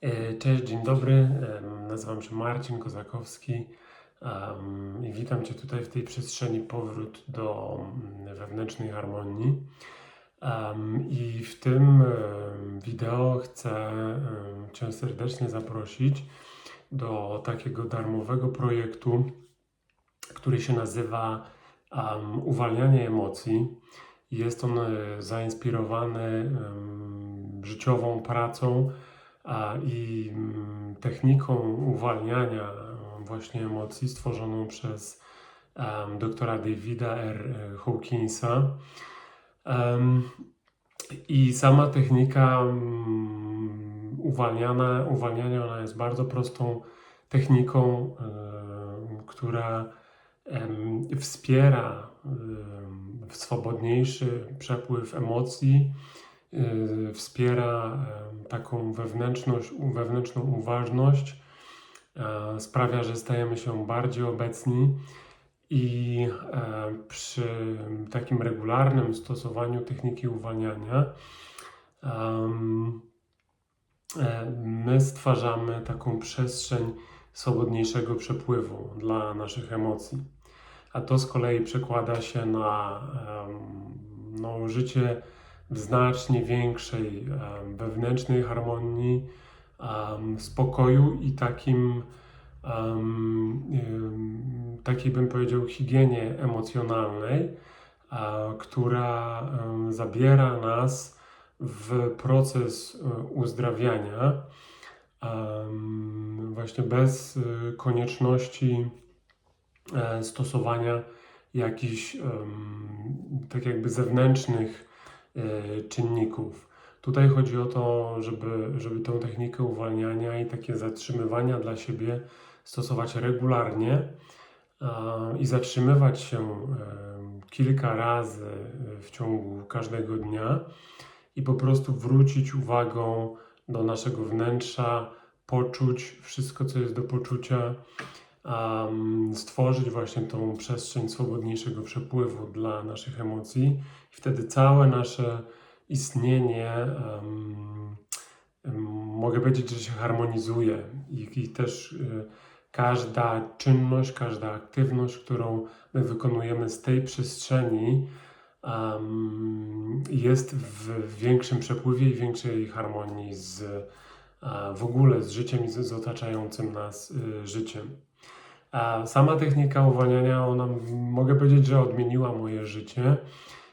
E, Cześć, dzień dobry. Nazywam się Marcin Kozakowski i witam Cię tutaj w tej przestrzeni powrót do mm, wewnętrznej harmonii. I w tym wideo chcę Cię serdecznie zaprosić do takiego darmowego projektu, który się nazywa Uwalnianie emocji. Jest on e, zainspirowany życiową pracą i mm, techniką uwalniania właśnie emocji stworzoną przez doktora Davida R. Hawkinsa. I sama technika mm, uwalniana, uwalniania ona jest bardzo prostą techniką, która wspiera em, swobodniejszy przepływ emocji, wspiera em, taką wewnętrzność, wewnętrzną uważność, e, sprawia, że stajemy się bardziej obecni i e, przy takim regularnym stosowaniu techniki uwalniania e, my stwarzamy taką przestrzeń swobodniejszego przepływu dla naszych emocji. A to z kolei przekłada się na no, życie znacznie większej wewnętrznej harmonii, spokoju i takim, takiej bym powiedział, higienie emocjonalnej, która zabiera nas w proces e, uzdrawiania, właśnie bez e, konieczności e, stosowania jakichś tak jakby zewnętrznych czynników. Tutaj chodzi o to, żeby, żeby tę technikę uwalniania i takie zatrzymywania dla siebie stosować regularnie i zatrzymywać się em, kilka razy w ciągu każdego dnia i po prostu wrócić uwagą do naszego wnętrza, poczuć wszystko, co jest do poczucia, um, stworzyć właśnie tą przestrzeń swobodniejszego przepływu dla naszych emocji. I wtedy całe nasze istnienie, um, em, mogę powiedzieć, że się harmonizuje i, i też y, każda czynność, każda aktywność, którą my wykonujemy z tej przestrzeni, em, jest w większym przepływie i większej harmonii z a, w ogóle z życiem i z, z otaczającym nas y, życiem. A sama technika uwalniania, ona mogę powiedzieć, że odmieniła moje życie.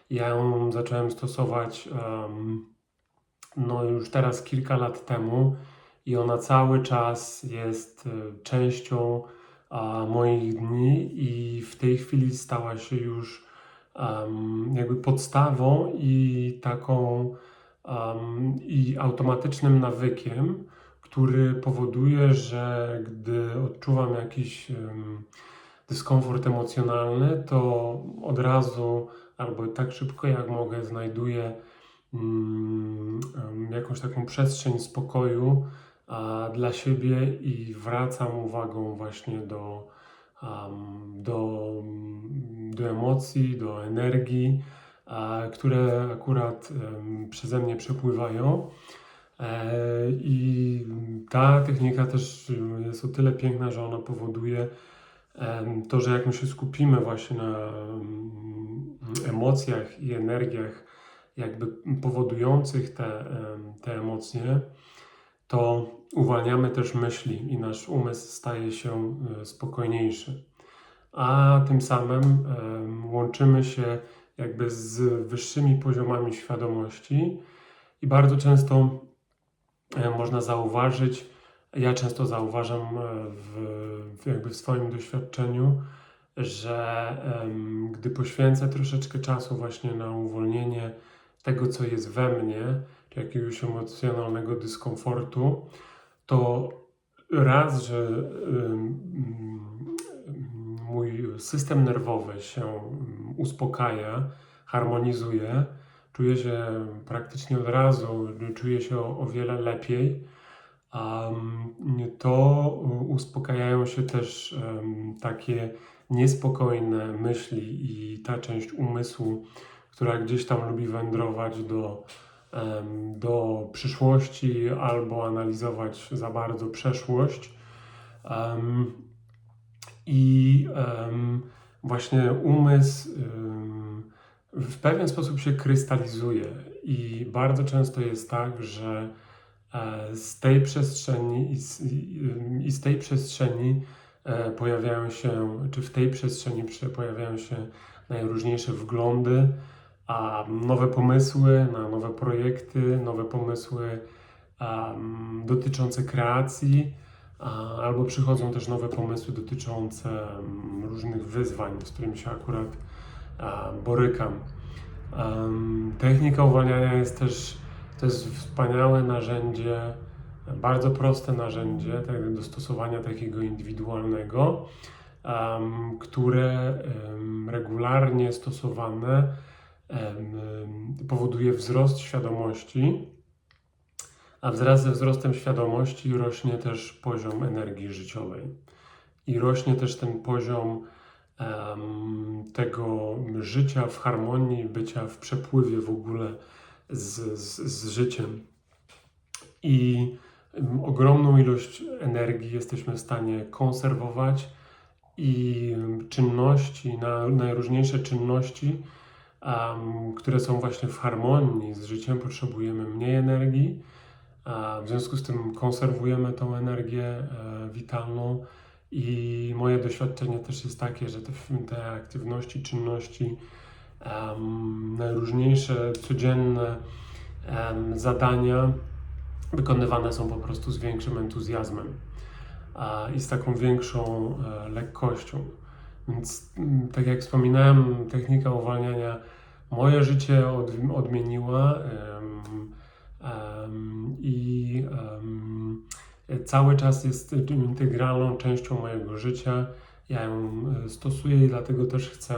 Ja ją zacząłem stosować em, no już teraz kilka lat temu i ona cały czas jest y, częścią a, moich dni i w tej chwili stała się już em, jakby podstawą i taką em, i automatycznym nawykiem, który powoduje, że gdy odczuwam jakiś dyskomfort emocjonalny, to od razu albo tak szybko jak mogę znajduję mm, jakąś taką przestrzeń spokoju dla siebie i wracam uwagą właśnie do, do, do emocji, do energii, które akurat przeze mnie przepływają. E, I ta technika też jest o tyle piękna, że ona powoduje to, że jak my się skupimy właśnie na mm, emocjach i energiach, jakby powodujących te, te emocje, to uwalniamy też myśli i nasz umysł staje się e, spokojniejszy. A tym samym łączymy się jakby z wyższymi poziomami świadomości i bardzo często e, można zauważyć, ja często zauważam e, w, jakby w swoim doświadczeniu, że gdy poświęcę troszeczkę czasu właśnie na uwolnienie tego, co jest we mnie, czy jakiegoś emocjonalnego dyskomfortu, to raz, że mój system nerwowy się uspokaja, harmonizuje, czuję się praktycznie od razu, czuję się o, o wiele lepiej. Um, to uspokajają się też em, takie niespokojne myśli i ta część umysłu, która gdzieś tam lubi wędrować do em, do przyszłości albo analizować za bardzo przeszłość. Em, I em, właśnie umysł em, w pewien sposób się krystalizuje, i bardzo często jest tak, że e, z tej przestrzeni i z, i- z tej przestrzeni e, pojawiają się, czy w tej przestrzeni pojawiają się najróżniejsze wglądy, a nowe pomysły na nowe projekty, nowe pomysły em, dotyczące kreacji, albo przychodzą też nowe pomysły dotyczące em, różnych wyzwań, z którymi się akurat borykam. Technika uwalniania jest też to jest wspaniałe narzędzie, bardzo proste narzędzie tak, do stosowania takiego indywidualnego, które regularnie stosowane powoduje wzrost świadomości, a wraz ze wzrostem świadomości rośnie też poziom energii życiowej i rośnie też ten poziom tego życia w harmonii, bycia w przepływie w ogóle z, z, z życiem. I ogromną ilość energii jesteśmy w stanie konserwować i czynności, na, najróżniejsze czynności, em, które są właśnie w harmonii z życiem, potrzebujemy mniej energii. W związku z tym konserwujemy tą energię e, witalną i moje doświadczenie też jest takie, że te, te aktywności, czynności, em, najróżniejsze codzienne em, zadania wykonywane są po prostu z większym entuzjazmem a, i z taką większą e, lekkością. Więc mm, tak jak wspominałem, technika uwalniania moje życie od, odmieniła em, em, i em, cały czas jest integralną częścią mojego życia. Ja ją e, stosuję i dlatego też chcę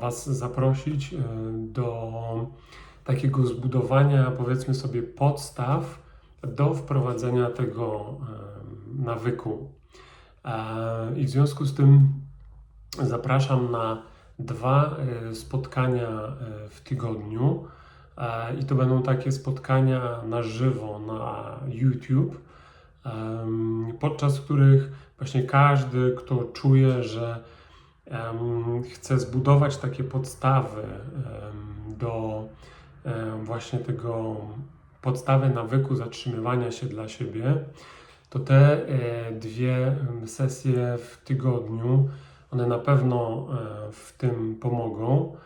Was zaprosić e, do takiego zbudowania, powiedzmy sobie, podstaw do wprowadzenia tego em, nawyku. E, I w związku z tym zapraszam na dwa e, spotkania e, w tygodniu. E, I to będą takie spotkania na żywo na YouTube, podczas których właśnie każdy, kto czuje, że chce zbudować takie podstawy do właśnie tego podstawy nawyku zatrzymywania się dla siebie, to te e, dwie sesje w tygodniu, one na pewno e, w tym pomogą.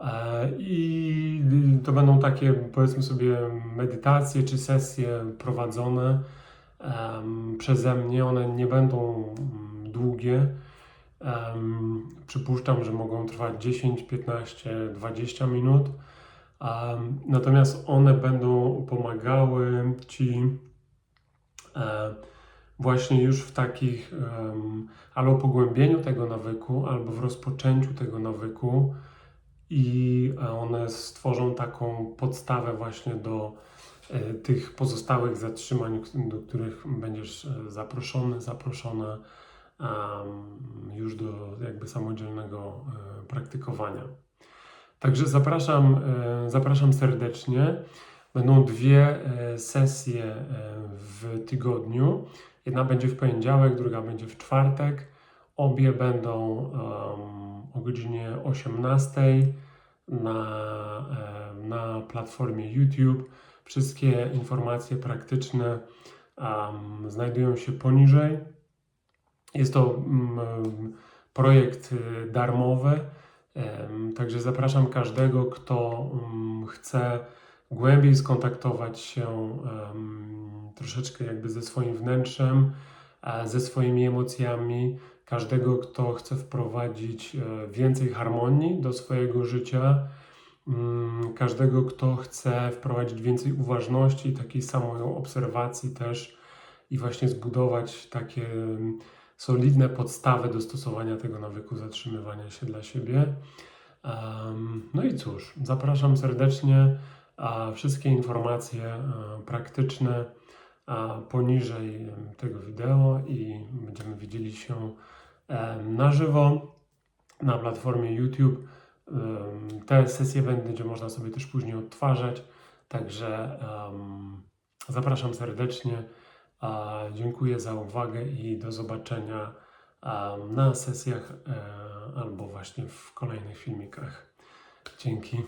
E, I to będą takie, powiedzmy sobie, medytacje czy sesje prowadzone przeze mnie. One nie będą mm, długie. Przypuszczam, że mogą trwać 10, 15, 20 minut. Natomiast one będą pomagały Ci e, właśnie już w takich albo pogłębieniu tego nawyku, albo w rozpoczęciu tego nawyku i one stworzą taką podstawę właśnie do tych pozostałych zatrzymań, do których będziesz e, zaproszony, zaproszona już do jakby samodzielnego e, praktykowania. Także zapraszam, e, zapraszam serdecznie. Będą dwie e, sesje e, w tygodniu. Jedna będzie w poniedziałek, druga będzie w czwartek. Obie będą o godzinie 18 na, e, na platformie YouTube. Wszystkie informacje praktyczne em, znajdują się poniżej. Jest to mm, projekt y, darmowy, em, także zapraszam każdego, kto mm, chce głębiej skontaktować się em, troszeczkę jakby ze swoim wnętrzem, ze swoimi emocjami, każdego, kto chce wprowadzić e, więcej harmonii do swojego życia, każdego, kto chce wprowadzić więcej uważności, takiej samej obserwacji też i właśnie zbudować takie mm, solidne podstawy do stosowania tego nawyku zatrzymywania się dla siebie. No i cóż, zapraszam serdecznie. Wszystkie informacje e, praktyczne poniżej tego wideo i będziemy widzieli się na żywo na platformie YouTube. Te sesje będzie można sobie też później odtwarzać, Także zapraszam serdecznie. Dziękuję za uwagę i do zobaczenia na sesjach e, albo właśnie w kolejnych filmikach. Dzięki.